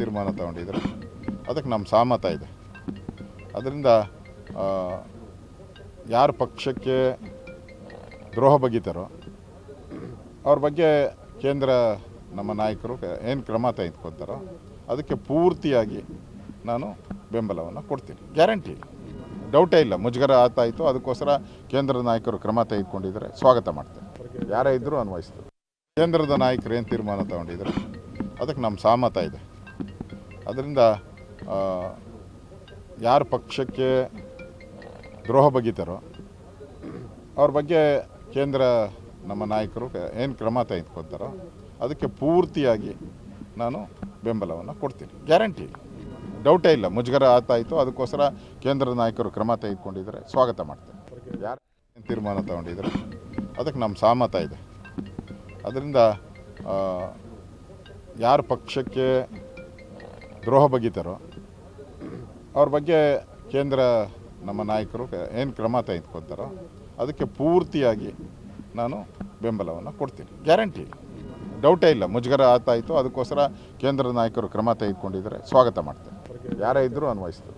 ತೀರ್ಮಾನ ತಗೊಂಡಿದ್ದಾರೆ ಅದಕ್ಕೆ ನಮ್ಮ ಸಹಮತ ಇದೆ. ಅದರಿಂದ ಯಾರು ಪಕ್ಷಕ್ಕೆ ದ್ರೋಹ ಬಗೀತಾರೋ ಅವ್ರ ಬಗ್ಗೆ ಕೇಂದ್ರ ನಮ್ಮ ನಾಯಕರು ಏನು ಕ್ರಮ ತೆಗೆದುಕೊತಾರೋ, ಅದಕ್ಕೆ ಪೂರ್ತಿಯಾಗಿ ನಾನು ಬೆಂಬಲವನ್ನು ಕೊಡ್ತೀನಿ. ಗ್ಯಾರಂಟಿ ಡೌಟೇ ಇಲ್ಲ. ಮುಜುಗರ ಆತಾಯಿತು ಅದಕ್ಕೋಸ್ಕರ ಕೇಂದ್ರದ ನಾಯಕರು ಕ್ರಮ ತೆಗೆದುಕೊಂಡಿದ್ದಾರೆ ಸ್ವಾಗತ ಮಾಡ್ತೇನೆ. ಯಾರೇ ಇದ್ದರೂ ಅನ್ವಯಿಸ್ತಾರೆ. ಕೇಂದ್ರದ ನಾಯಕರು ಏನು ತೀರ್ಮಾನ ತಗೊಂಡಿದ್ದಾರೆ ಅದಕ್ಕೆ ನಮ್ಮ ಸಹಮತ ಇದೆ. ಅದರಿಂದ ಯಾರು ಪಕ್ಷಕ್ಕೆ ದ್ರೋಹ ಬಗೀತಾರೋ ಅವ್ರ ಬಗ್ಗೆ ಕೇಂದ್ರ ನಮ್ಮ ನಾಯಕರು ಏನು ಕ್ರಮ ತೆಗೆದುಕೊಳ್ತಾರೋ, ಅದಕ್ಕೆ ಪೂರ್ತಿಯಾಗಿ ನಾನು ಬೆಂಬಲವನ್ನು ಕೊಡ್ತೀನಿ. ಗ್ಯಾರಂಟಿ ಡೌಟೇ ಇಲ್ಲ. ಮುಜುಗರ ಆತಾಯಿತು. ಅದಕ್ಕೋಸ್ಕರ ಕೇಂದ್ರದ ನಾಯಕರು ಕ್ರಮ ತೆಗೆದುಕೊಂಡಿದ್ದಾರೆ ಸ್ವಾಗತ ಮಾಡ್ತೇನೆ. ಯಾರು ತೀರ್ಮಾನ ತಗೊಂಡಿದ್ದಾರೆ ಅದಕ್ಕೆ ನಮ್ಮ ಸಹಮತ ಇದೆ. ಅದರಿಂದ ಯಾರು ಪಕ್ಷಕ್ಕೆ ದ್ರೋಹ ಬಗೀತಾರೋ. ಅವ್ರ ಬಗ್ಗೆ ಕೇಂದ್ರ ನಮ್ಮ ನಾಯಕರು ಏನು ಕ್ರಮ ತೆಗೆದುಕೊತಾರೋ ಅದಕ್ಕೆ ಪೂರ್ತಿಯಾಗಿ ನಾನು ಬೆಂಬಲವನ್ನು ಕೊಡ್ತೀನಿ. ಗ್ಯಾರಂಟಿ ಡೌಟೇ ಇಲ್ಲ. ಮುಜುಗರ ಆತಾಯಿತು ಅದಕ್ಕೋಸ್ಕರ ಕೇಂದ್ರದ ನಾಯಕರು ಕ್ರಮ ತೆಗೆದುಕೊಂಡಿದ್ದಾರೆ ಸ್ವಾಗತ ಮಾಡ್ತೇನೆ. ಯಾರೇ ಇದ್ದರೂ ಅನ್ವಯಿಸ್ತಾರೆ.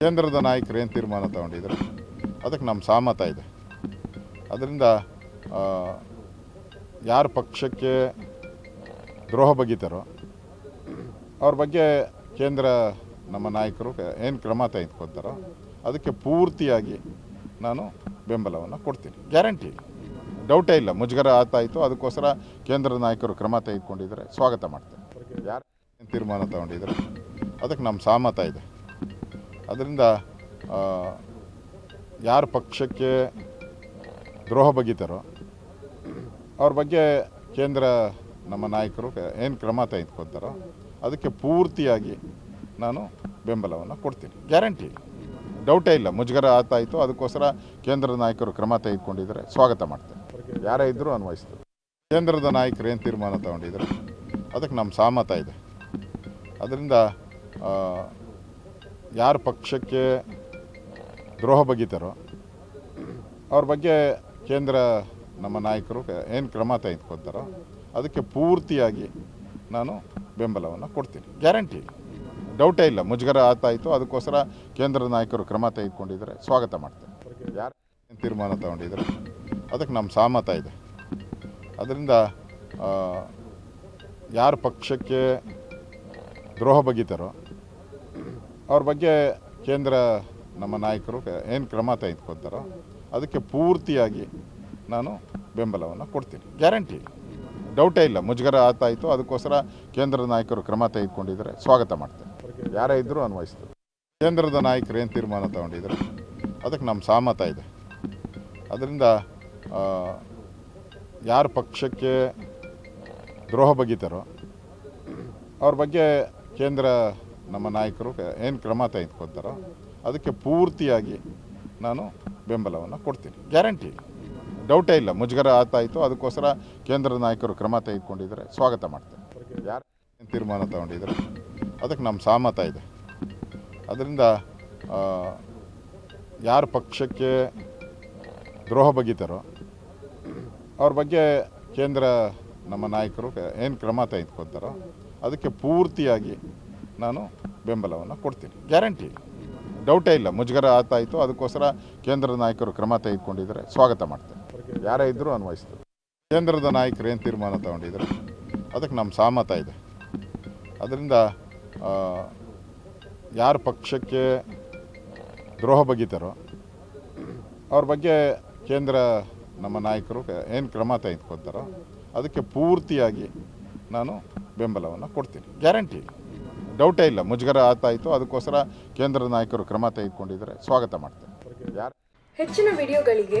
ಕೇಂದ್ರದ ನಾಯಕರು ಏನು ತೀರ್ಮಾನ ತಗೊಂಡಿದ್ದಾರೆ ಅದಕ್ಕೆ ನಮ್ಮ ಸಹಮತ ಇದೆ. ಅದರಿಂದ ಯಾರ ಪಕ್ಷಕ್ಕೆ ದ್ರೋಹ ಬಗೀತಾರೋ, ಅವ್ರ ಬಗ್ಗೆ ಕೇಂದ್ರ ನಮ್ಮ ನಾಯಕರು ಏನು ಕ್ರಮ ತೆಗೆದುಕೊಳ್ತಾರೋ ಅದಕ್ಕೆ ಪೂರ್ತಿಯಾಗಿ ನಾನು ಬೆಂಬಲವನ್ನು ಕೊಡ್ತೀನಿ. ಗ್ಯಾರಂಟಿ ಡೌಟೇ ಇಲ್ಲ. ಮುಜುಗರ ಆತಾಯಿತು. ಅದಕ್ಕೋಸ್ಕರ ಕೇಂದ್ರ ನಾಯಕರು ಕ್ರಮ ತೆಗೆದುಕೊಂಡಿದ್ದಾರೆ ಸ್ವಾಗತ ಮಾಡ್ತೇನೆ. ಯಾರು ತೀರ್ಮಾನ ತಗೊಂಡಿದ್ದಾರೆ ಅದಕ್ಕೆ ನಮ್ಮ ಸಹಮತ ಇದೆ. ಅದರಿಂದ ಯಾರು ಪಕ್ಷಕ್ಕೆ ದ್ರೋಹ ಬಗ್ಗಿತಾರೋ ಅವ್ರ ಬಗ್ಗೆ ಕೇಂದ್ರ ನಮ್ಮ ನಾಯಕರು ಏನು ಕ್ರಮ ತೆಗೆದುಕೊತಾರೋ ಅದಕ್ಕೆ ಪೂರ್ತಿಯಾಗಿ ನಾನು ಬೆಂಬಲವನ್ನು ಕೊಡ್ತೀನಿ. ಗ್ಯಾರಂಟಿ ಡೌಟೇ ಇಲ್ಲ. ಮುಜುಗರ ಆತಾಯಿತು ಅದಕ್ಕೋಸ್ಕರ ಕೇಂದ್ರದ ನಾಯಕರು ಕ್ರಮ ತೆಗೆದುಕೊಂಡಿದ್ದಾರೆ. ಸ್ವಾಗತ ಮಾಡ್ತೇನೆ. ಯಾರೇ ಇದ್ದರೂ ಅನ್ವಯಿಸ್ತಾರೆ. ಕೇಂದ್ರದ ನಾಯಕರು ಏನು ತೀರ್ಮಾನ ತಗೊಂಡಿದ್ದಾರೆ? ಅದಕ್ಕೆ ನಮ್ಮ ಸಹಮತ ಇದೆ. ಅದರಿಂದ ಯಾರು ಪಕ್ಷಕ್ಕೆ ದ್ರೋಹ ಬಗೀತಾರೋ ಅವ್ರ ಬಗ್ಗೆ ಕೇಂದ್ರ ನಮ್ಮ ನಾಯಕರು ಏನು ಕ್ರಮ ತೆಗೆದುಕೊತಾರೋ ಅದಕ್ಕೆ ಪೂರ್ತಿಯಾಗಿ ನಾನು ಬೆಂಬಲವನ್ನು ಕೊಡ್ತೀನಿ. ಗ್ಯಾರಂಟಿ ಡೌಟೇ ಇಲ್ಲ. ಮುಜುಗರ ಆತಾಯಿತು. ಅದಕ್ಕೋಸ್ಕರ ಕೇಂದ್ರ ನಾಯಕರು ಕ್ರಮ ತೆಗೆದುಕೊಂಡಿದ್ದಾರೆ ಸ್ವಾಗತ ಮಾಡ್ತೇನೆ. ಯಾರು ತೀರ್ಮಾನ ತಗೊಂಡಿದ್ದಾರೆ ಅದಕ್ಕೆ ನಮ್ಮ ಸಹಮತ ಇದೆ. ಅದರಿಂದ ಯಾರು ಪಕ್ಷಕ್ಕೆ ದ್ರೋಹ ಬಗೀತಾರೋ ಅವ್ರ ಬಗ್ಗೆ ಕೇಂದ್ರ ನಮ್ಮ ನಾಯಕರು ಏನು ಕ್ರಮ ತೆಗೆದುಕೊತಾರೋ ಅದಕ್ಕೆ ಪೂರ್ತಿಯಾಗಿ ನಾನು ಬೆಂಬಲವನ್ನು ಕೊಡ್ತೀನಿ. ಗ್ಯಾರಂಟಿ ಡೌಟೇ ಇಲ್ಲ. ಮುಜುಗರ ಆತಾಯಿತು ಅದಕ್ಕೋಸ್ಕರ ಕೇಂದ್ರದ ನಾಯಕರು ಕ್ರಮ ತೆಗೆದುಕೊಂಡಿದ್ದಾರೆ. ಸ್ವಾಗತ ಮಾಡ್ತೇನೆ. ಯಾರೇ ಇದ್ದರೂ ಅನ್ವಯಿಸ್ತಾರೆ. ಕೇಂದ್ರದ ನಾಯಕರು ಏನು ತೀರ್ಮಾನ ತಗೊಂಡಿದ್ದಾರೆ? ಅದಕ್ಕೆ ನಮ್ಮ ಸಹಮತ ಇದೆ. ಅದರಿಂದ ಯಾರು ಪಕ್ಷಕ್ಕೆ ದ್ರೋಹ ಬಗೀತಾರೋ ಅವ್ರ ಬಗ್ಗೆ ಕೇಂದ್ರ ನಮ್ಮ ನಾಯಕರು ಏನು ಕ್ರಮ ತೆಗೆದುಕೊಳ್ತಾರೋ, ಅದಕ್ಕೆ ಪೂರ್ತಿಯಾಗಿ ನಾನು ಬೆಂಬಲವನ್ನು ಕೊಡ್ತೀನಿ. ಗ್ಯಾರಂಟಿ ಡೌಟೇ ಇಲ್ಲ. ಮುಜುಗರ ಆತಾಯಿತು. ಅದಕ್ಕೋಸ್ಕರ ಕೇಂದ್ರ ನಾಯಕರು ಕ್ರಮ ತೆಗೆದುಕೊಂಡಿದ್ದಾರೆ. ಸ್ವಾಗತ ಮಾಡ್ತೇನೆ. ಯಾರು ತೀರ್ಮಾನ ತಗೊಂಡಿದ್ದಾರೆ ಅದಕ್ಕೆ ನಮ್ಮ ಸಹಮತ ಇದೆ. ಅದರಿಂದ ಯಾರು ಪಕ್ಷಕ್ಕೆ ದ್ರೋಹ ಬಗ್ಗಿತಾರೋ, ಅವ್ರ ಬಗ್ಗೆ ಕೇಂದ್ರ ನಮ್ಮ ನಾಯಕರು ಏನು ಕ್ರಮ ತೆಗೆದುಕೊತಾರೋ ಅದಕ್ಕೆ ಪೂರ್ತಿಯಾಗಿ ನಾನು ಬೆಂಬಲವನ್ನು ಕೊಡ್ತೀನಿ. ಗ್ಯಾರಂಟಿ ಡೌಟೇ ಇಲ್ಲ. ಮುಜುಗರ ಆತಾಯಿತು. ಅದಕ್ಕೋಸ್ಕರ ಕೇಂದ್ರ ನಾಯಕರು ಕ್ರಮ ತೆಗೆದುಕೊಂಡಿದ್ದಾರೆ. ಸ್ವಾಗತ ಮಾಡ್ತೇನೆ. ಯಾರೇ ಇದ್ದರೂ ಅನ್ವಯಿಸ್ತು ಕೇಂದ್ರದ ನಾಯಕರು ಏನು ತೀರ್ಮಾನ ತಗೊಂಡಿದ್ದಾರೆ ಅದಕ್ಕೆ ನಮ್ಮ ಸಹಮತ ಇದೆ. ಅದರಿಂದ ಯಾರು ಪಕ್ಷಕ್ಕೆ ದ್ರೋಹ ಬಗೀತಾರೋ ಅವ್ರ ಬಗ್ಗೆ ಕೇಂದ್ರ ನಮ್ಮ ನಾಯಕರು ಏನು ಕ್ರಮ ತೆಗೆದುಕೊಳ್ತಾರೋ, ಅದಕ್ಕೆ ಪೂರ್ತಿಯಾಗಿ ನಾನು ಬೆಂಬಲವನ್ನು ಕೊಡ್ತೀನಿ. ಗ್ಯಾರಂಟಿ ಡೌಟೇ ಇಲ್ಲ. ಮುಜುಗರ ಆತಾಯಿತು. ಅದಕ್ಕೋಸ್ಕರ ಕೇಂದ್ರದ ನಾಯಕರು ಕ್ರಮ ತೆಗೆದುಕೊಂಡಿದ್ದಾರೆ. ಸ್ವಾಗತ ಮಾಡ್ತೇನೆ. ಹೆಚ್ಚಿನ ವಿಡಿಯೋಗಳಿಗೆ